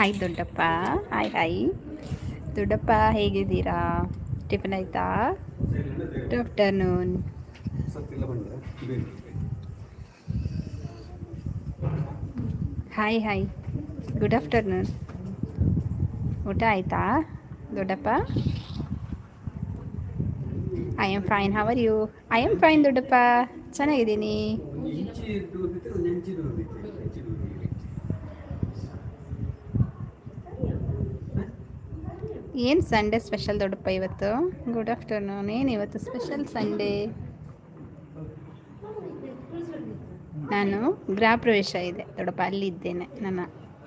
Hi ದೊಡ್ಡಪ್ಪ hi hi ದೊಡ್ಡಪ್ಪ ಹೇಗಿದ್ದೀರಾ? ಟಿಫನ್ ಆಯ್ತಾ? Good afternoon hi hi good afternoon ಊಟ ಆಯ್ತಾ, ದೊಡ್ಡಪ್ಪ? I am fine how are you I am fine ದೊಡ್ಡಪ್ಪ. ಚೆನ್ನಾಗಿದ್ದೀನಿ. ಏನು ಸಂಡೇ ಸ್ಪೆಷಲ್ ದೊಡ್ಡಪ್ಪ ಇವತ್ತು? ಗುಡ್ ಆಫ್ಟರ್ನೂನ್ ಏನು ಇವತ್ತು ಸ್ಪೆಷಲ್ ಸಂಡೇ ನಾನು ಗೃಹ ಪ್ರವೇಶ ಇದೆ. ದೊಡ್ಡಪ್ಪ ಅಲ್ಲಿದ್ದೇನೆ. ನನ್ನ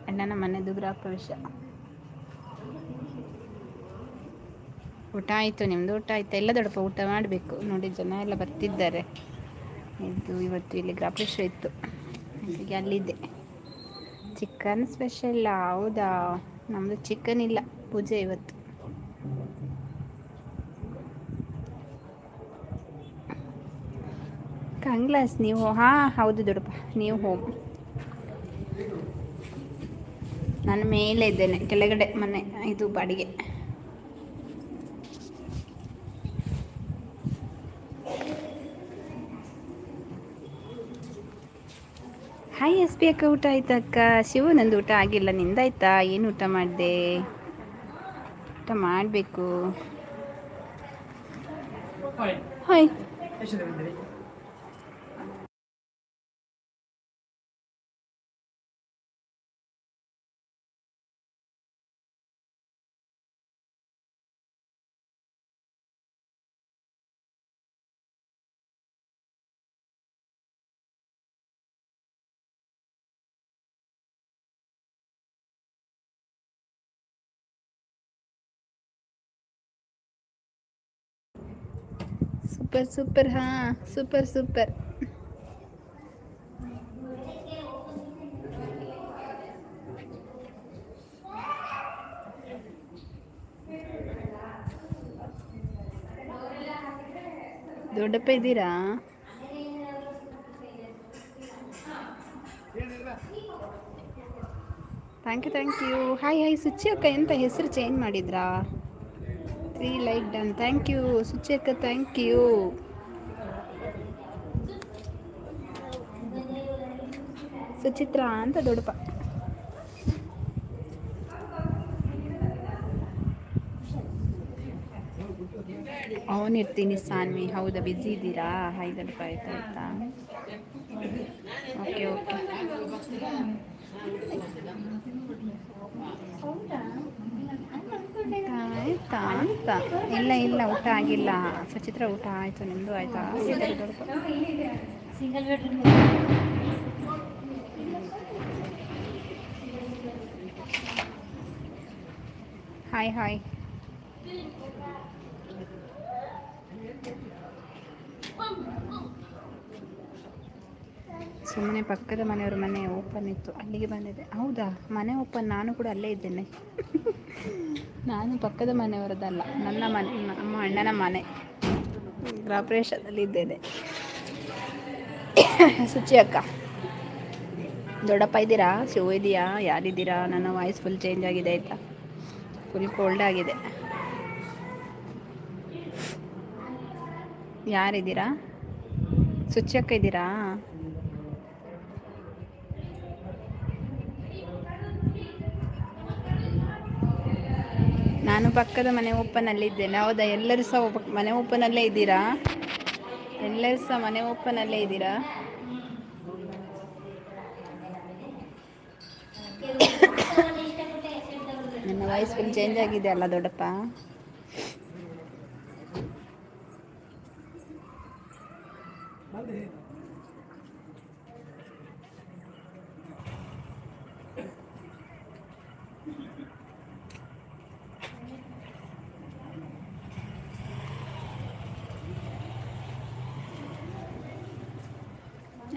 ಅಣ್ಣನ ಮನೆದು ಗೃಹ ಪ್ರವೇಶ. ಊಟ ಆಯಿತು ನಿಮ್ಮದು ಊಟ ಆಯಿತು? ಎಲ್ಲ ದೊಡ್ಡಪ್ಪ ಊಟ ಮಾಡಬೇಕು. ನೋಡಿ, ಜನ ಎಲ್ಲ ಬರ್ತಿದ್ದಾರೆ. ಇದು ಇವತ್ತು ಇಲ್ಲಿ ಗೃಹ ಪ್ರವೇಶ ಇತ್ತು. ಹಾಗಾಗಿ ಅಲ್ಲಿದ್ದೆ. ಚಿಕನ್ ಸ್ಪೆಷಲ್ ಹೌದಾ? ನಮ್ಮದು ಚಿಕನ್ ಇಲ್ಲ. ಪೂಜೆ ಇವತ್ತು. ಕಂಗ್ಲಾಸ್ ನೀವು ಹಾಂ ಹೌದು ದೊಡ್ಡಪ್ಪ ನೀವು ಹೋಮ್ ನಾನು ಮೇಲೆ ಇದ್ದೇನೆ ಕೆಳಗಡೆ ಮನೆ ಇದು ಬಾಡಿಗೆ. ಹಾಯ್ ಎಸ್ ಬಿ ಅಕ್ಕ ಊಟ ಆಯ್ತಾ ಅಕ್ಕ? ಶಿವು ನಂದು ಊಟ ಆಗಿಲ್ಲ ನಿಂದಾಯ್ತಾ? ಏನು ಊಟ ಮಾಡಿದೆ? ಊಟ ಮಾಡಬೇಕು. ಹಾಯ್ ಸೂಪರ್ ಸೂಪರ್ ಹಾ ಸೂಪರ್ ಸೂಪರ್ ದೊಡ್ಡಪ್ಪ ಇದ್ದೀರಾ? Thank you thank you hi hi Suchi ಅಕ್ಕ, ಎಂತ ಹೆಸರು ಚೇಂಜ್ ಮಾಡಿದ್ರಾ? Three like done thank you ಅಕ್ಕ ಥ್ಯಾಂಕ್ ಯು ಸುಚಿತ್ರ ಅಂತ ದೊಡ್ಡಪ್ಪ. ಅವನಿರ್ತೀನಿ ಸಾನ್ವಿ. ಹೌದಾ ಬ್ಯುಸಿ ಇದ್ದೀರಾ? ಹಾಯ್ ದೊಡ್ಡಪ್ಪ, ಆಯ್ತಾ ಆಯ್ತಾ? ಓಕೆ ಓಕೆ ಆಯ್ತಾ ಅಂತ. ಇಲ್ಲ ಇಲ್ಲ ಊಟ ಆಗಿಲ್ಲ. ಸುಚಿತ್ರ ಊಟ ಆಯಿತು ನಿಮ್ಮದು ಆಯಿತಾ? ಸಿಂಗಲ್ ಬೆಡ್ರೂಮ್ ಹಾಯ್ ಹಾಯ್ ಸುಮ್ಮನೆ ಪಕ್ಕದ ಮನೆಯವ್ರ ಮನೆ ಓಪನ್ ಇತ್ತು. ಅಲ್ಲಿಗೆ ಬಂದಿದ್ದೆ. ಹೌದಾ? ಮನೆ ಓಪನ್ ನಾನು ಕೂಡ ಅಲ್ಲೇ ಇದ್ದೇನೆ. ನಾನು ಪಕ್ಕದ ಮನೆಯವರದಲ್ಲ, ನನ್ನ ಮನೆ, ನಮ್ಮ ಅಣ್ಣನ ಮನೆ. ಗೃಹಪ್ರವೇಶದಲ್ಲಿದ್ದೇನೆ ಸುಚಿ ಅಕ್ಕ. ದೊಡ್ಡಪ್ಪ ಇದ್ದೀರಾ? ಶಿವ ಇದೆಯಾ ಯಾರಿದ್ದೀರಾ? ನನ್ನ ವಾಯ್ಸ್ ಫುಲ್ ಚೇಂಜ್ ಆಗಿದೆ ಆಯಿತಾ? ಫುಲ್ ಕೋಲ್ಡ್ ಆಗಿದೆ. ಯಾರಿದ್ದೀರಾ? ಸುಚಿ ಅಕ್ಕ ಇದ್ದೀರಾ? ನಾನು ಪಕ್ಕದ ಮನೆ ಓಪನಲ್ಲಿದ್ದೇನೆ ಹೌದಾ ಎಲ್ಲರೂ ಸಹ ಮನೆ ಓಪನಲ್ಲೇ ಇದ್ದೀರಾ? ಎಲ್ಲರೂ ಸಹ ಮನೆ ಓಪನಲ್ಲೇ ಇದ್ದೀರಾ? ನನ್ನ ವಾಯ್ಸ್ ಚೇಂಜ್ ಆಗಿದೆ ಅಲ್ಲ ದೊಡ್ಡಪ್ಪ?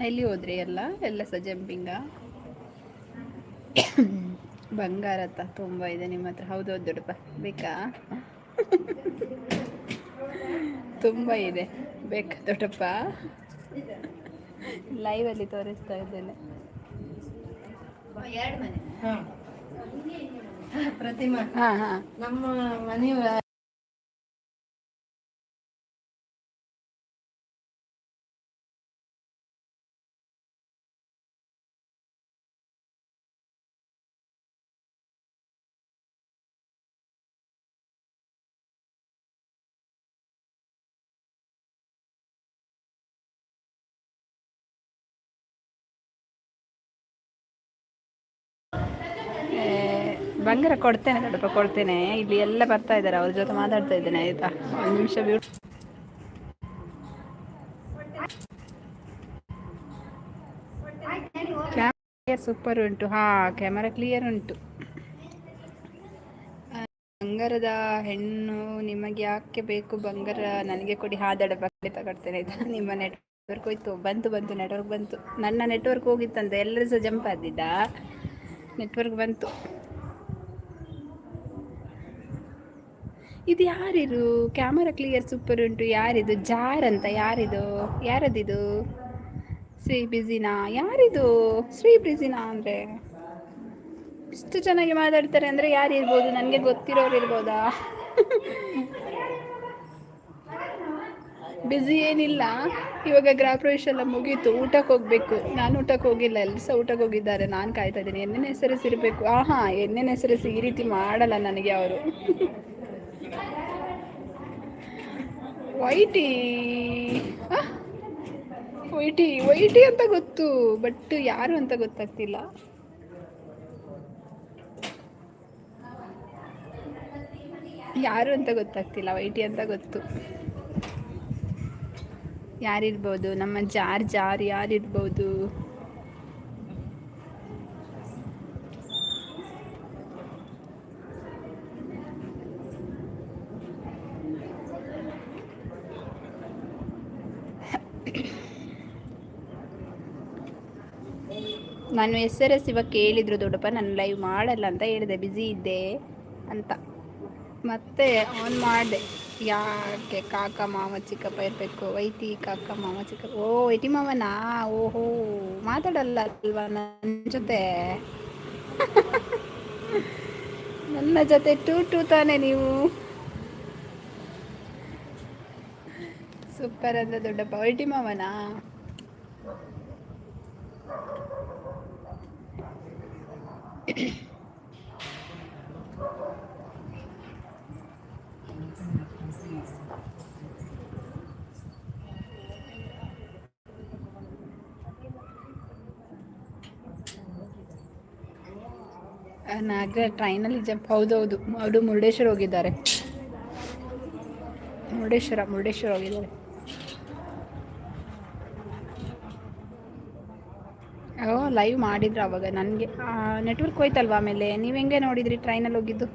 ಎಲ್ಲಿ ಹೋದ್ರಿ ಎಲ್ಲ ಎಲ್ಲ ಸಹ ಜಂಪಿಂಗ ಬಂಗಾರ ತುಂಬಾ ಇದೆ ನಿಮ್ಮ ಹತ್ರ. ಹೌದು ಹೌದು ದೊಡ್ಡಪ್ಪ. ಬೇಕಾ? ತುಂಬಾ ಇದೆ. ಬೇಕಾ ದೊಡ್ಡಪ್ಪ? ಲೈವಲ್ಲಿ ತೋರಿಸ್ತಾ ಇದ್ದೇನೆ. ಪ್ರತಿಮಾ. ಹಾ ಹಾ. ನಮ್ಮ ಮನೆ ಬಂಗಾರ ಕೊಡ್ತೇನೆ ದೊಡ್ಡಪ್ಪ ಕೊಡ್ತೇನೆ. ಇಲ್ಲಿ ಎಲ್ಲ ಬರ್ತಾ ಇದ್ದಾರೆ, ಅವ್ರ ಜೊತೆ ಮಾತಾಡ್ತಾ ಇದ್ದೇನೆ, ಆಯ್ತಾ? ಒಂದು ನಿಮಿಷ ಬ್ಯೂಟಿ ಕ್ಯಾಮ್ರಾ ಸೂಪರ್ ಉಂಟು. ಹಾ ಕ್ಯಾಮರಾ ಕ್ಲಿಯರ್ ಉಂಟು. ಬಂಗಾರದ ಹೆಣ್ಣು ನಿಮಗೆ ಯಾಕೆ ಬೇಕು? ಬಂಗಾರ ನನಗೆ ಕೊಡಿ. ಹಾ ಬಗ್ಗೆ ತಗೊಳ್ತೇನೆ, ಆಯ್ತಾ? ನಿಮ್ಮ ನೆಟ್ವರ್ಕ್ ಹೋಯ್ತು. ಬಂತು ಬಂತು ನೆಟ್ವರ್ಕ್ ಬಂತು. ನನ್ನ ನೆಟ್ವರ್ಕ್ ಹೋಗಿತ್ತಂತೆ. ಎಲ್ಲರೂ ಸಹ ಜಂಪ್ ಆದಿದ್ದ? ನೆಟ್ವರ್ಕ್ ಬಂತು. ಇದು ಯಾರಿದು? ಕ್ಯಾಮರಾ ಕ್ಲಿಯರ್ ಸೂಪರ್ ಉಂಟು. ಯಾರಿದು? ಜಾರ್ ಅಂತ ಯಾರಿದು? ಯಾರದಿದು? ಶ್ರೀ ಬ್ಯುಸಿನಾ ಯಾರಿದು? ಶ್ರೀ ಬಿಜಿನಾ ಅಂದರೆ? ಇಷ್ಟು ಚೆನ್ನಾಗಿ ಮಾತಾಡ್ತಾರೆ ಅಂದರೆ ಯಾರು ಇರ್ಬೋದು? ನನಗೆ ಗೊತ್ತಿರೋರು ಇರ್ಬೋದಾ? ಬ್ಯುಸಿ ಏನಿಲ್ಲ. ಇವಾಗ ಗೃಹಪ್ರವೇಶ ಎಲ್ಲ ಮುಗೀತು. ಊಟಕ್ಕೆ ಹೋಗಬೇಕು. ನಾನು ಊಟಕ್ಕೆ ಹೋಗಿಲ್ಲ. ಎಲ್ಲರೂ ಸಹ ಊಟಕ್ಕೆ ಹೋಗಿದ್ದಾರೆ. ನಾನು ಕಾಯ್ತಾ ಇದ್ದೀನಿ. ಎಣ್ಣೆನ ಹೆಸರಿಸಿರಬೇಕು. ಆಹಾ, ಎಣ್ಣೆನ ಹೆಸರಿಸಿ ಈ ರೀತಿ ಮಾಡಲ್ಲ ನನಗೆ ಅವರು. ವೈಟಿ? ವೈಟಿ ವೈಟಿ ಅಂತ ಗೊತ್ತು, ಬಟ್ ಯಾರು ಅಂತ ಗೊತ್ತಾಗ್ತಿಲ್ಲ. ಯಾರು ಅಂತ ಗೊತ್ತಾಗ್ತಿಲ್ಲ, ವೈಟಿ ಅಂತ ಗೊತ್ತು. ಯಾರಿರ್ಬೋದು? ನಮ್ಮ ಜಾರ್ ಜಾರ್ ಯಾರಿರ್ಬೋದು ನಾನು ಎಸ್ ಆರ್ ಎಸ್ ಇವಾಗ ಕೇಳಿದ್ರು, ದೊಡ್ಡಪ್ಪ, ನಾನು ಲೈವ್ ಮಾಡಲ್ಲ ಅಂತ ಹೇಳಿದೆ ಬ್ಯುಸಿ ಇದ್ದೆ ಅಂತ. ಮತ್ತೆ ಆನ್ ಮಾಡಿದೆ. ಯಾಕೆ ಕಾಕ, ಮಾವ, ಚಿಕ್ಕಪ್ಪ ಇರಬೇಕು? ವೈತಿ, ಕಾಕ, ಮಾವ, ಚಿಕ್ಕಪ್ಪ? ಓ ವೈಟಿ ಮಾವನಾ? ಓಹೋ, ಮಾತಾಡಲ್ಲ ಅಲ್ವಾ ನನ್ನ ಜೊತೆ? ನನ್ನ ಜೊತೆ ಟೂ ಟೂ ತಾನೆ ನೀವು. ಸೂಪರ್ ಅಂತ ದೊಡ್ಡಪ್ಪ ವೈಟಿ ಮಾವನಾ? ನಾಗರ ಟ್ರೈನಲ್ಲಿ ಜಂಪ್ ಹೌದೌದು. ಅವರು ಮುರುಡೇಶ್ವರ ಹೋಗಿದ್ದಾರೆ. ಮುರುಡೇಶ್ವರ ಮುರುಡೇಶ್ವರ ಹೋಗಿದ್ದಾರೆ. ಲೈವ್ ಮಾಡಿದ್ರು ಅವಾಗ ನನಗೆ. ನೆಟ್ವರ್ಕ್ ಹೋಯ್ತಲ್ವಾ ಆಮೇಲೆ? ನೀವು ಹೆಂಗೆ ನೋಡಿದ್ರಿ ಟ್ರೈನಲ್ಲಿ ಹೋಗಿದ್ದು?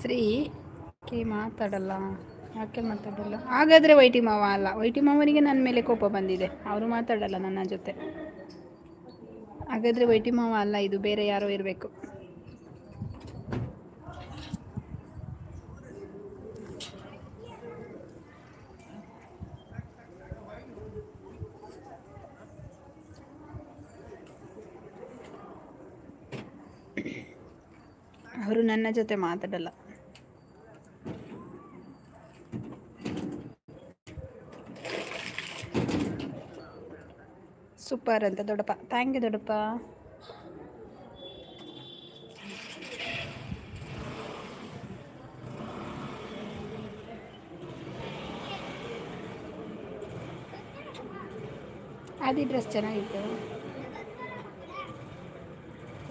ಶ್ರೀ ಕೆ ಮಾತಾಡಲ್ಲ. ಯಾಕೆ ಮಾತಾಡಲ್ಲ? ಹಾಗಾದರೆ ವೈಟಿ ಮಾವ ಅಲ್ಲ. ವೈಟಿ ಮಾವನಿಗೆ ನನ್ನ ಮೇಲೆ ಕೋಪ ಬಂದಿದೆ. ಅವರು ಮಾತಾಡಲ್ಲ ನನ್ನ ಜೊತೆ. ಹಾಗಾದರೆ ವೈಟಿ ಮಾವ ಅಲ್ಲ, ಇದು ಬೇರೆ ಯಾರೋ ಇರಬೇಕು. ನನ್ನ ಜೊತೆ ಮಾತಾಡಲ್ಲ ಸೂಪರ್ ಅಂತ ದೊಡ್ಡಪ್ಪ ಥ್ಯಾಂಕ್ ಯು ದೊಡ್ಡಪ್ಪ ಆದಿ ಡ್ರೆಸ್ ಚೆನ್ನಾಗಿತ್ತು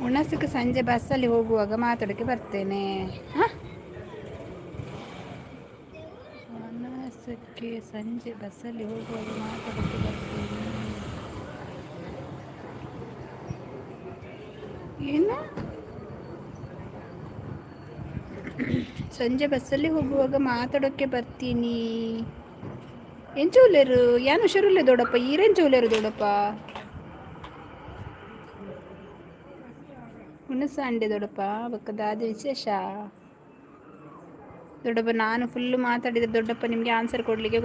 ಹುಣಸಕ್ಕೆ ಸಂಜೆ ಬಸ್ಸಲ್ಲಿ ಹೋಗುವಾಗ ಮಾತಾಡೋಕ್ಕೆ ಬರ್ತೇನೆ. ಹುಣಸಕ್ಕೆ ಸಂಜೆ ಬಸ್ಸಲ್ಲಿ ಹೋಗುವಾಗ ಮಾತಾಡೋಕ್ಕೆ ಬರ್ತೇನೆ. ಏನು? ಸಂಜೆ ಬಸ್ಸಲ್ಲಿ ಹೋಗುವಾಗ ಮಾತಾಡೋಕ್ಕೆ ಬರ್ತೀನಿ. ಏನು ಚೂಲೇರು ಏನು ಹುಷಾರಿಲ್ಲ ದೊಡ್ಡಪ್ಪ? ಈರೇನು ಚೂಲೇರು ದೊಡ್ಡಪ್ಪ? ಹುಣಸ ಅಂಡೆ ದೊಡ್ಡಪ್ಪ ಬಕ್ಕದ ವಿಶೇಷ? ದೊಡ್ಡಪ್ಪ ನಾನು ಫುಲ್ಲು ಮಾತಾಡಿದ್ರೆ ದೊಡ್ಡಪ್ಪ ನಿಮಗೆ ಆನ್ಸರ್ ಕೊಡಲಿಕ್ಕೆ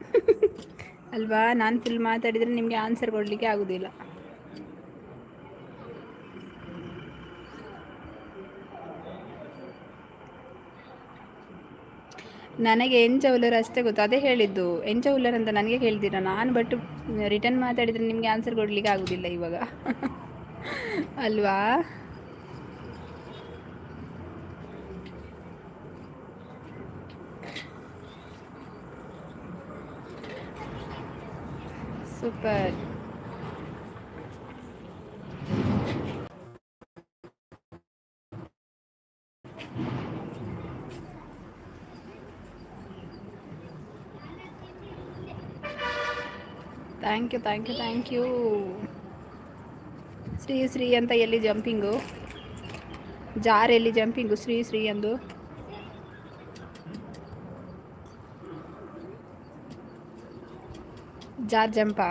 ಅಲ್ವಾ? ನಾನು ಫುಲ್ ಮಾತಾಡಿದರೆ ನಿಮಗೆ ಆನ್ಸರ್ ಕೊಡಲಿಕ್ಕೆ ಆಗೋದಿಲ್ಲ. ನನಗೆ ಎಂಚ ಉಲ್ಲರ್ ಅಷ್ಟೇ ಗೊತ್ತು. ಅದೇ ಹೇಳಿದ್ದು ಎಂಚ ಉಲ್ಲರ್ ಅಂತ ನನಗೆ ಕೇಳ್ತೀರ? ನಾನು ಬಟ್ ರಿಟರ್ನ್ ಮಾತಾಡಿದರೆ ನಿಮಗೆ ಆನ್ಸರ್ ಕೊಡಲಿಕ್ಕೆ ಆಗೋದಿಲ್ಲ ಇವಾಗ. ಅಲ್ವಾ? Super thank you thank you thank you Shri Shri ಅಂತ ಎಲ್ಲಿ ಜಂಪಿಂಗು ಜಾರ್ ಎಲ್ಲಿ ಜಂಪಿಂಗು ಶ್ರೀ ಶ್ರೀ ಎಂದು? ಜಾರ್ ಜಂಪಾ?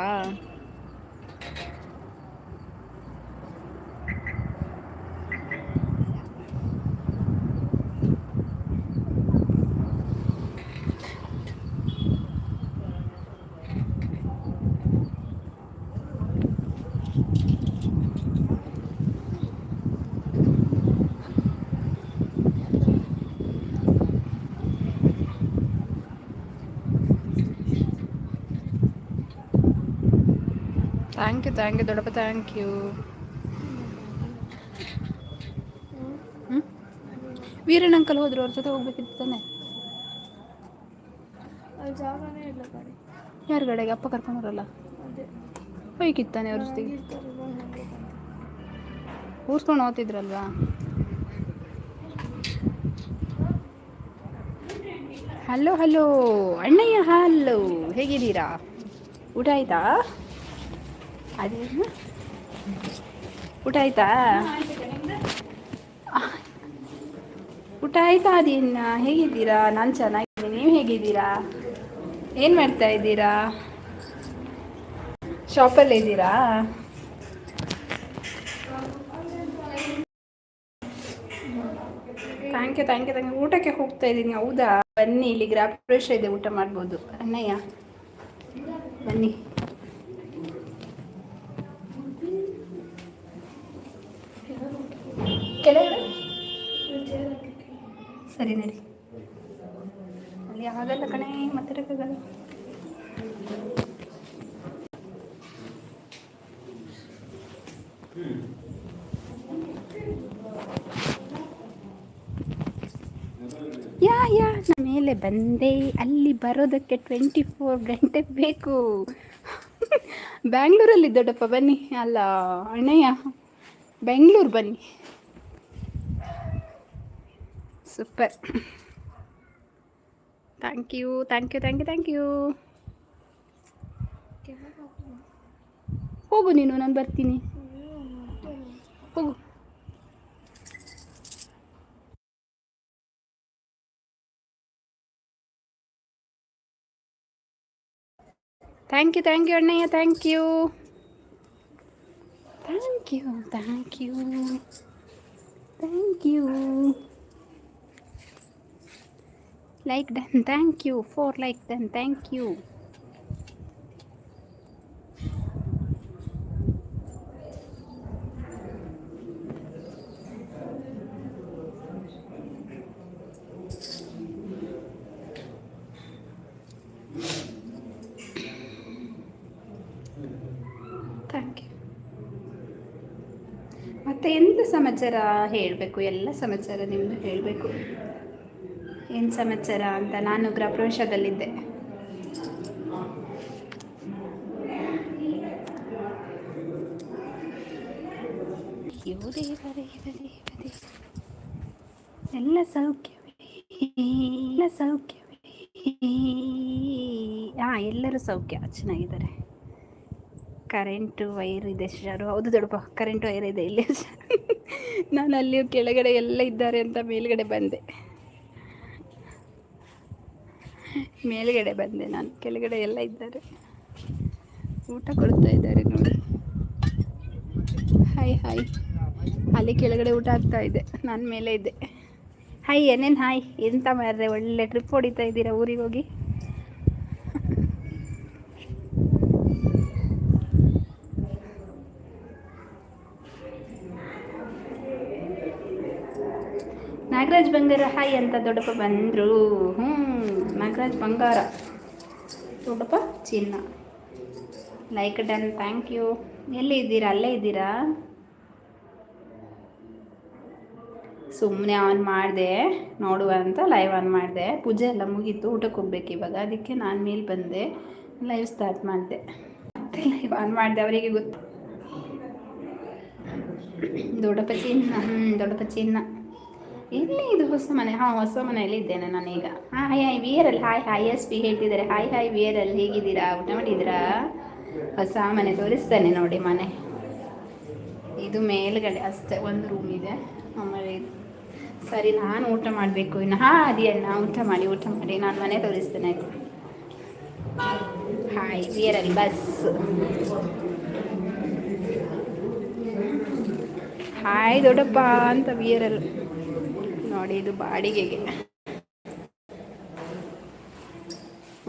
ಥ್ಯಾಂಕ್ ಯು ಥ್ಯಾಂಕ್ ಯು ದೊಡ್ಡಪ್ಪ ಥ್ಯಾಂಕ್ ಯು ಹ್ಞೂ ವೀರಣ್ಣ ಅಂಕಲ್ ಹೋದ್ರು ಅವ್ರ ಜೊತೆ ಹೋಗ್ಬೇಕಿತ್ತು ತಾನೆ? ಯಾರ ಕಡೆಗೆ ಅಪ್ಪ ಕರ್ಕೊಂಡ್ಬರಲ್ಲ ಹೋಯ್ಕಿತ್ತಾನೆ ಅವ್ರ ಜೊತೆಗೆ. ಊರ್ಸ್ಕೊಂಡು ಹೋಗ್ತಿದ್ರಲ್ವಾ ಹಲೋ ಹಲೋ ಅಣ್ಣಯ್ಯ ಹಲೋ ಹೇಗಿದ್ದೀರಾ? ಊಟ ಆಯ್ತಾ? ಅದೇ ಊಟ ಆಯ್ತಾ? ಊಟ ಆಯ್ತಾ ಅದೇನ? ಹೇಗಿದ್ದೀರಾ? ನಾನು ಚೆನ್ನಾಗಿದ್ದೀನಿ. ನೀವು ಹೇಗಿದ್ದೀರಾ? ಏನು ಮಾಡ್ತಾ ಇದ್ದೀರಾ? ಶಾಪಲ್ಲಿ ಇದ್ದೀರಾ? Thank you thank you thank you ಊಟಕ್ಕೆ ಹೋಗ್ತಾ ಇದ್ದೀನಿ. ಹೌದಾ? ಬನ್ನಿ ಇಲ್ಲಿ ಗ್ರಾಪ್ರೇಷ ಇದೆ. ಊಟ ಮಾಡ್ಬೋದು. ಅಣ್ಣಯ್ಯ, ಬನ್ನಿ. ಕೆಳಗಡೆ? ಸರಿ, ನಡಿ. ಅಲ್ಲಿ ಆಗಲ್ಲ ಕಣೆ ಮಾತಾಡೋಕ್ಕಾಗಲ್ಲ ಯಾ ಯಾ ನಾನು ಮೇಲೆ ಬಂದೆ. ಅಲ್ಲಿ ಬರೋದಕ್ಕೆ ಟ್ವೆಂಟಿ ಫೋರ್ ಗಂಟೆ ಬೇಕು. ಬ್ಯಾಂಗ್ಳೂರಲ್ಲಿ ದೊಡ್ಡಪ್ಪ ಬನ್ನಿ. ಅಲ್ಲ, ಅಣ್ಣಯ್ಯ ಬೆಂಗಳೂರು ಬನ್ನಿ. Super thank you thank you thank you thank you ಹೋಗು ನೀನು ನಾನು ಬರ್ತೀನಿ ಹೋಗು thank you thank you Annaiah thank you thank you thank you thank you like done thank you four like done thank you thank you ಮತ್ತೆ ಎಂತ ಸಮಾಚಾರ ಹೇಳಬೇಕು? ಎಲ್ಲ ಸಮಾಚಾರ ನಿಮ್ಮದು ಹೇಳಬೇಕು. ಏನು ಸಮಾಚಾರ ಅಂತ ನಾನು ಗೃಹಪ್ರವೇಶದಲ್ಲಿದ್ದೆ ಎಲ್ಲ ಸೌಖ್ಯವೇ ಎಲ್ಲ ಸೌಖ್ಯವೇ. ಹಾಂ, ಎಲ್ಲರೂ ಸೌಖ್ಯ, ಚೆನ್ನಾಗಿದ್ದಾರೆ. ಕರೆಂಟು, ವೈರ್ ಇದೆ, ಶಾರು ಹೌದು ದೊಡ್ಡಪ್ಪ, ಕರೆಂಟ್, ವೈರ್ ಇದೆ, ಇಲ್ಲಿ. ನಾನು ಅಲ್ಲಿಯೂ ಕೆಳಗಡೆ ಎಲ್ಲ ಇದ್ದಾರೆ ಅಂತ ಮೇಲುಗಡೆ ಬಂದೆ. ಮೇಲ್ಗಡೆ ಬಂದೆ ನಾನು. ಕೆಳಗಡೆ ಎಲ್ಲ ಇದ್ದಾರೆ. ಊಟ ಕೊಡ್ತಾ ಇದ್ದಾರೆ ನೋಡಿ. ಹಾಯ್ ಹಾಯ್ ಅಲ್ಲಿ ಕೆಳಗಡೆ ಊಟ ಆಗ್ತಾ ಇದೆ. ನಾನು ಮೇಲೆ ಇದ್ದೆ ಹಾಯ್ ಏನೇನು? ಹಾಯ್ ಎಂತ ಮಾರ್ರೆ ಒಳ್ಳೆ ಟ್ರಿಪ್ ಹೊಡಿತಾ ಇದ್ದೀರಾ ಊರಿಗೆ ಹೋಗಿ? ನಾಗರಾಜ್ ಬಂಗಾರ ಹಾಯ್ ಅಂತ ದೊಡ್ಡಪ್ಪ ಬಂದರು. ಹ್ಞೂ ನಾಗರಾಜ್ ಬಂಗಾರ. ದೊಡ್ಡಪ್ಪ ಚಿನ್ನ. ಲೈಕ್ ಡನ್ ಥ್ಯಾಂಕ್ ಯು ಎಲ್ಲಿ ಇದ್ದೀರಾ? ಅಲ್ಲೇ ಇದ್ದೀರಾ? ಸುಮ್ಮನೆ ಆನ್ ಮಾಡಿದೆ. ನೋಡುವ ಅಂತ ಲೈವ್ ಆನ್ ಮಾಡಿದೆ. ಪೂಜೆ ಎಲ್ಲ ಮುಗೀತು, ಊಟಕ್ಕೆ ಹೋಗ್ಬೇಕು ಇವಾಗ. ಅದಕ್ಕೆ ನಾನು ಮೇಲೆ ಬಂದೆ. ಲೈವ್ ಸ್ಟಾರ್ಟ್ ಮಾಡಿದೆ. ಮತ್ತೆ ಲೈವ್ ಆನ್ ಮಾಡಿದೆ ಅವರಿಗೆ ಗೊತ್ತು. ದೊಡ್ಡಪ್ಪ ಚಿನ್ನ ಹ್ಞೂ ದೊಡ್ಡಪ್ಪ ಚಿನ್ನ. ಎಲ್ಲಿ ಇದು ಹೊಸ ಮನೆ, ಹಾಂ, ಹೊಸ ಮನೆಯಲ್ಲಿ ಇದ್ದೇನೆ ನಾನೀಗ. ಹಾಂ ಹಾಯ್ ಹಾಯ್ ವಿಯರಲ್ಲಿ ಹಾಯ್ ಹಾಯ್ ಎಸ್ ಪಿ ಹೇಳ್ತಿದ್ದಾರೆ. ಹಾಯ್ ಹಾಯ್ ವಿಯರಲ್ಲಿ ಹೇಗಿದ್ದೀರಾ? ಊಟ ಮಾಡಿದ್ದೀರಾ? ಹೊಸ ಮನೆ ತೋರಿಸ್ತಾನೆ ನೋಡಿ ಮನೆ. ಇದು ಮೇಲ್ಗಡೆ ಅಷ್ಟೇ, ಒಂದು ರೂಮ್ ಇದೆ. ಆಮೇಲೆ ಸರಿ, ನಾನು ಊಟ ಮಾಡಬೇಕು ಇನ್ನು. ಹಾಂ ಅದಿಯಣ್ಣ ಊಟ ಮಾಡಿ ಊಟ ಮಾಡಿ. ನಾನು ಮನೆ ತೋರಿಸ್ತೇನೆ. ಆಯ್ತು ಹಾಯ್ ವಿಯರಲ್ಲಿ, ಬಸ್. ಹಾಯ್ ದೊಡ್ಡಪ್ಪ ಅಂತ ವಿಯರಲ್ಲಿ. ಇದು ಬಾಡಿಗೆಗೆ.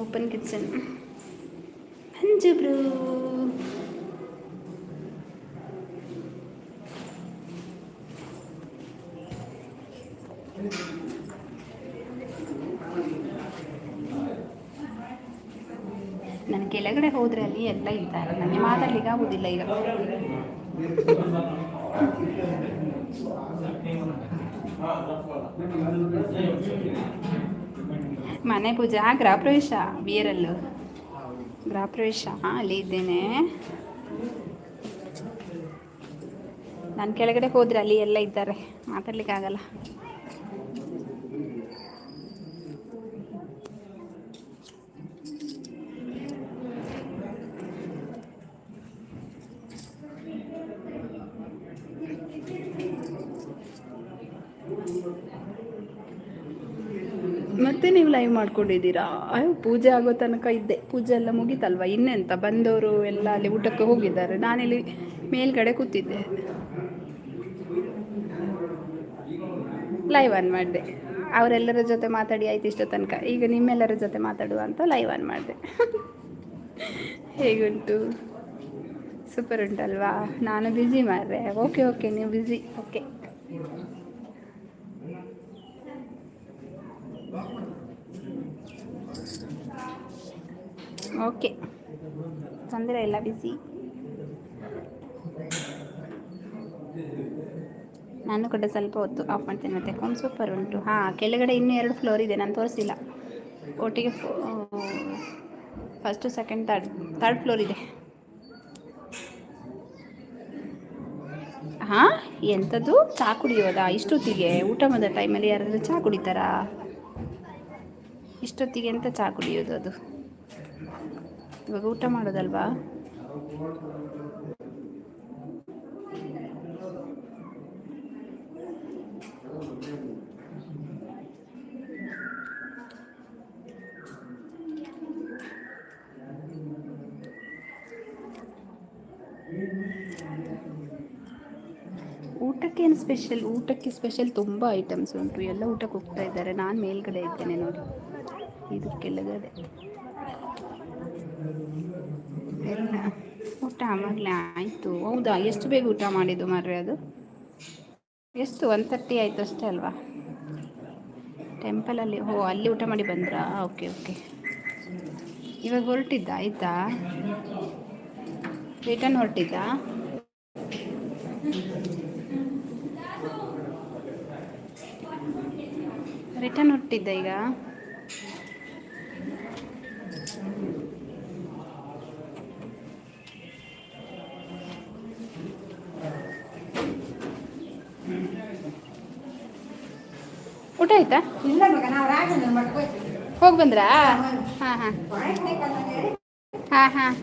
Open kitchen bro. ನಾನು ಕೆಳಗಡೆ ಹೋದ್ರೆ ಅಲ್ಲಿ ಎಲ್ಲ ಇದ್ದಾರೆ ನನಗೆ ಮಾತಾಡ್ಲಿಕ್ಕೆ ಆಗೋದಿಲ್ಲ ಈಗ. ಮನೆ ಪೂಜಾ, ಗೃಹ ಪ್ರವೇಶ, ಬಿಯರಲ್ಲು. ಗೃಹ ಪ್ರವೇಶ ಅಲ್ಲಿ ಇದ್ದೇನೆ. ನಾನು ಕೆಳಗಡೆ ಹೋದ್ರೆ ಅಲ್ಲಿ ಎಲ್ಲ ಇದ್ದಾರೆ. ಮಾತಾಡ್ಲಿಕ್ಕೆ ಆಗಲ್ಲ ಮತ್ತೆ ನೀವು ಲೈವ್ ಮಾಡ್ಕೊಂಡಿದ್ದೀರಾ? ಪೂಜೆ ಆಗೋ ತನಕ ಇದ್ದೆ. ಪೂಜೆ ಎಲ್ಲ ಮುಗೀತಲ್ವ? ಇನ್ನೆಂತ? ಬಂದವರು ಎಲ್ಲ ಅಲ್ಲಿ ಊಟಕ್ಕೆ ಹೋಗಿದ್ದಾರೆ. ನಾನಿಲ್ಲಿ ಮೇಲ್ಗಡೆ ಕೂತಿದ್ದೆ. ಲೈವ್ ಆನ್ ಮಾಡಿದೆ. ಅವರೆಲ್ಲರ ಜೊತೆ ಮಾತಾಡಿ ಆಯ್ತು ಇಷ್ಟ ತನಕ. ಈಗ ನಿಮ್ಮೆಲ್ಲರ ಜೊತೆ ಮಾತಾಡುವ ಅಂತ ಲೈವ್ ಆನ್ ಮಾಡಿದೆ. ಹೇಗುಂಟು? ಸೂಪರ್ ಉಂಟಲ್ವಾ? ನಾನು ಬ್ಯುಸಿ ಮಾಡ್ರೆ ಓಕೆ ಓಕೆ ನೀವು ಬ್ಯುಸಿ ಓಕೆ ಓಕೆ. ತೊಂದರೆ ಇಲ್ಲ, ಬಿಸಿ. ನಾನು ಕೂಡ ಸ್ವಲ್ಪ ಹೊತ್ತು ಆಫ್ ಮಾಡ್ತೇನೆ ಮತ್ತೆ ಒಂದು ಸೂಪರ್ ಉಂಟು. ಹಾಂ, ಕೆಳಗಡೆ ಇನ್ನೂ ಎರಡು ಫ್ಲೋರ್ ಇದೆ, ನಾನು ತೋರಿಸಿಲ್ಲ. ಒಟ್ಟಿಗೆ first second third third floor ಇದೆ. ಹಾಂ ಎಂಥದ್ದು ಚಹಾ ಕುಡಿಯೋದಾ? ಇಷ್ಟೊತ್ತಿಗೆ, ಊಟ ಮಾಡಿದ ಟೈಮಲ್ಲಿ ಯಾರಾದರೂ ಚಹಾ ಕುಡಿತಾರಾ? ಇಷ್ಟೊತ್ತಿಗೆ ಎಂತ ಚಹಾ ಕುಡಿಯೋದು ಅದು? ಇವಾಗ ಊಟ ಮಾಡೋದಲ್ವಾ? ಏನು ಸ್ಪೆಷಲ್ ಊಟಕ್ಕೆ ಸ್ಪೆಷಲ್ ತುಂಬ ಐಟಮ್ಸ್ ಉಂಟು. ಎಲ್ಲ ಊಟಕ್ಕೆ ಹೋಗ್ತಾ ಇದ್ದಾರೆ. ನಾನು ಮೇಲ್ಗಡೆ ಇದ್ದೇನೆ ನೋಡಿ. ಇದು ಕೆಳಗಡೆ ಊಟ ಆಗಲೇ ಆಯಿತು. ಹೌದಾ? ಎಷ್ಟು ಬೇಗ ಊಟ ಮಾಡಿದ್ದು ಮಾರ್ರೆ ಅದು? ಎಷ್ಟು? ಒನ್ ತರ್ಟಿ ಆಯಿತು ಅಷ್ಟೇ ಅಲ್ವಾ? ಟೆಂಪಲಲ್ಲಿ ಹೋ ಅಲ್ಲಿ ಊಟ ಮಾಡಿ ಬಂದ್ರಾ? ಓಕೆ ಓಕೆ ಇವಾಗ ಹೊರಟಿದ್ದ? ಆಯಿತಾ? ರಿಟರ್ನ್ ಹೊರಟಿದ್ದ? ರಿಟರ್ನ್ ಹೊರಟಿದ್ದ ಈಗ? ಆಯ್ತಾ? ಹೋಗಿ ಬಂದ್ರಾ? ಹಾಂ ಹಾ. ಹಾಂ ಹಾಂ.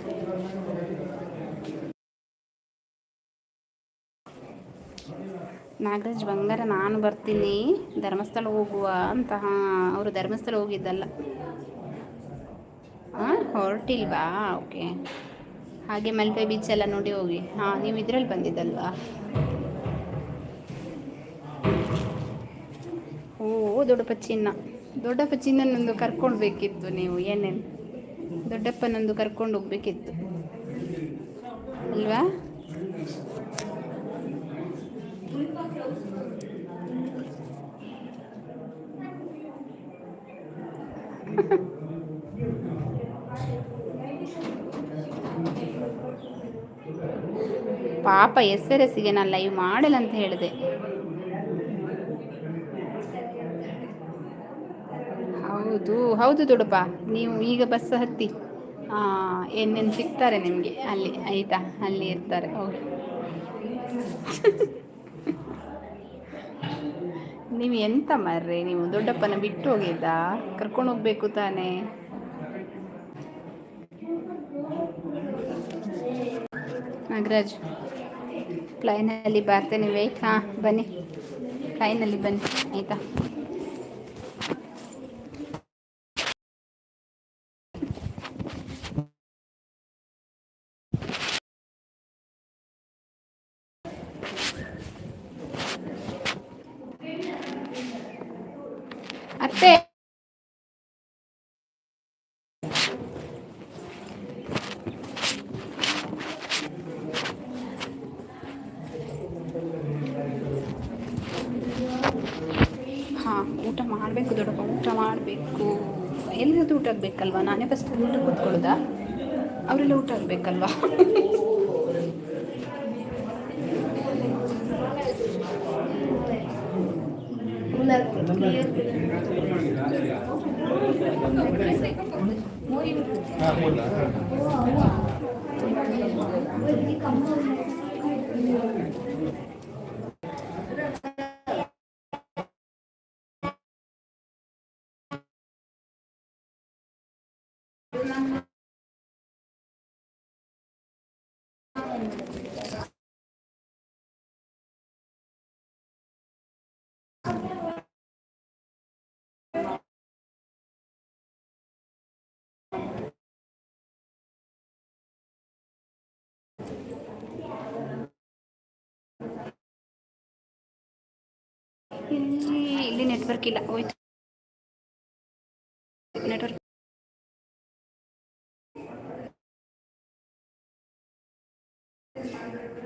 ನಾಗರಾಜ್ ಬಂಗಾರ ನಾನು ಬರ್ತೀನಿ. ಧರ್ಮಸ್ಥಳ ಹೋಗುವ ಅಂತ. ಹಾಂ ಅವರು ಧರ್ಮಸ್ಥಳ ಹೋಗಿದ್ದಲ್ಲ. ಹಾಂ ಹೊರಟಿಲ್ವಾ? ಓಕೆ. ಹಾಗೆ ಮಲ್ಪೆ ಬೀಚ್ ಎಲ್ಲ ನೋಡಿ ಹೋಗಿ. ಹಾಂ ನೀವು ಇದ್ರಲ್ಲಿ ಬಂದಿದ್ದಲ್ವಾ? ಓ ದೊಡ್ಡಪ್ಪ ಚಿನ್ನ ದೊಡ್ಡಪ್ಪ ಚಿನ್ನನೊಂದು ಕರ್ಕೊಂಡು ಬೇಕಿತ್ತು ನೀವು, ಏನೇನು? ದೊಡ್ಡಪ್ಪನೊಂದು ಕರ್ಕೊಂಡು ಹೋಗ್ಬೇಕಿತ್ತು. ಅಲ್ವಾ? ಪಾಪ ಎಸ್ ಹೆಸರಸಿಗೆ ನಾನು ಲೈವ್ ಮಾಡಲ್ಲ ಅಂತ ಹೇಳಿದೆ. ಹೌದು ಹೌದು ದೊಡಪ್ಪ ನೀವು ಈಗ ಬಸ್ ಹತ್ತಿ. ಏನೇನು ಸಿಗ್ತಾರೆ ನಿಮಗೆ? ಅಲ್ಲಿ, ಆಯಿತಾ? ಅಲ್ಲಿ ಇರ್ತಾರೆ. ಹೌದು ನೀವು ಎಂತ ಮರ್ರೆ? ನೀವು ದೊಡ್ಡಪ್ಪನ ಬಿಟ್ಟು ಹೋಗಿದ್ದ? ಕರ್ಕೊಂಡು ಹೋಗ್ಬೇಕು ತಾನೇ. ನಾಗರಾಜ್ ಫ್ಲೈನಲ್ಲಿ ಬರ್ತೇನೆ ವೇಟ್ ಹಾಂ ಬನ್ನಿ. ಫ್ಲೈನಲ್ಲಿ ಬನ್ನಿ, ಆಯಿತಾ ಅತ್ತೆ ಹಾಂ ಊಟ ಮಾಡಬೇಕು ದೊಡ್ಡಪ್ಪ ಊಟ ಮಾಡಬೇಕು ಎಲ್ಲರದ್ದು ಊಟ ಆಗಬೇಕಲ್ವಾ? ನಾನೇ ಫಸ್ಟ್ ಊಟ ಕೂತ್ಕೊಳ್ಳೋದಾ? ಅವರೆಲ್ಲ ಊಟ ಆಗಬೇಕಲ್ವಾ? ಇಲ್ಲಿ ಇಲ್ಲಿ ನೆಟ್ವರ್ಕ್ ಇಲ್ಲ ಹೋಯ್ತು ನೆಟ್ವರ್ಕ್ Thank you.